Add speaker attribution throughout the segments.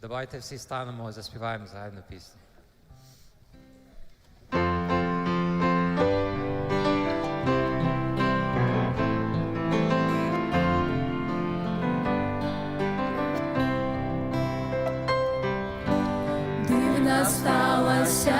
Speaker 1: Давайте всі станемо, заспіваємо загальну пісню.
Speaker 2: Дивна сталася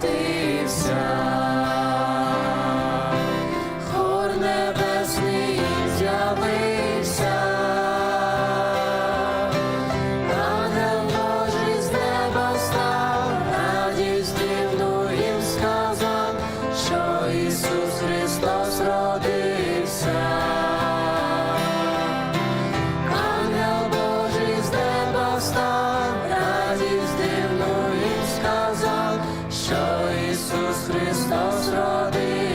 Speaker 2: Dios. нас ради.